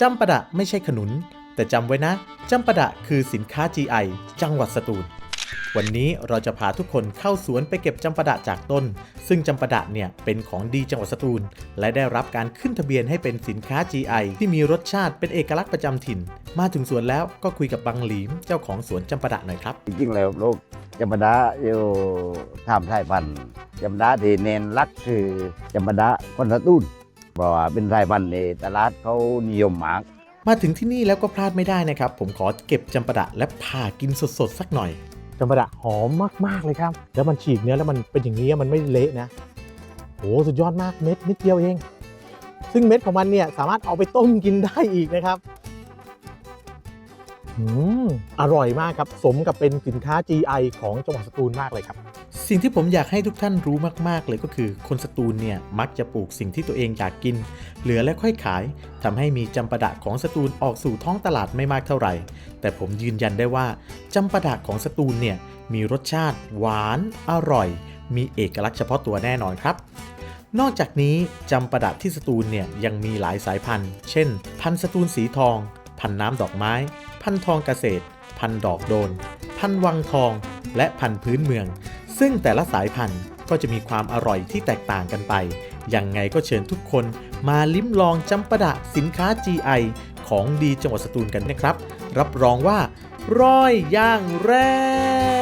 จำปาดะไม่ใช่ขนุน แต่จำไว้นะจำปาดะคือสินค้า GI จังหวัดสตูล วันนี้เราจะพาทุกคนเข้าสวนไปเก็บจำปาดะจากต้น ซึ่งจำปาดะเนี่ยเป็นของดีจังหวัดสตูล และได้รับการขึ้นทะเบียนให้เป็นสินค้า GI ที่มีรสชาติเป็นเอกลักษณ์ประจำถิ่น มาถึงสวนแล้วก็คุยกับบังหลีมเจ้าของสวนจำปาดะหน่อยครับจริงๆแล้วโลกจำปาดาอยู่ทำไทยพันธุ์จำปาดาที่เน้นรักคือจำปาดาคนสตูน เพราะว่าเป็นไทยพันธุ์ในตลาดเขานิยมมาก มาถึงที่นี่แล้วก็พลาดไม่ได้นะครับ ผมขอเก็บจำปาดะและผ่ากินสดๆสักหน่อยจำปาดะหอมมากๆเลยครับ แล้วมันฉีกเนื้อแล้วมันเป็นอย่างนี้มันไม่เละนะโหสุดยอดมากเม็ดนิดเดียวเอง ซึ่งเม็ดของมันเนี่ยสามารถเอาไปต้มกินได้อีกนะครับ อร่อยมากครับ สมกับเป็นสินค้า GI ของจังหวัดสตูลมากเลยครับ สิ่งที่ผมอยากให้ทุกท่านรู้มาก ๆ เลยก็คือ คนสตูลเนี่ย มักจะปลูกสิ่งที่ตัวเองอยากกิน เหลือและค่อยขายทำให้มีจำปาดะของสตูลออกสู่ท้องตลาดไม่มากเท่าไหร่ แต่ผมยืนยันได้ว่าจำปาดะของสตูลเนี่ยมีรสชาติ หวาน อร่อย มีเอกลักษณ์เฉพาะตัวแน่นอนครับนอกจากนี้จำปาดะที่สตูลเนี่ยยังมีหลายสายพันธุ์ เช่น พันธุ์สตูลสีทอง พันน้ำดอกไม้ พันทองเกษตร พันดอกโดน พันวังทอง และพันพื้นเมือง ซึ่งแต่ละสายพันธุ์ก็จะมีความอร่อยที่แตกต่างกันไปยังไงก็เชิญทุกคนมาลิ้มลองจำปะดะสินค้า GI ของดีจังหวัดสตูลกันนะครับ รับรองว่า ร้อยอย่างแรก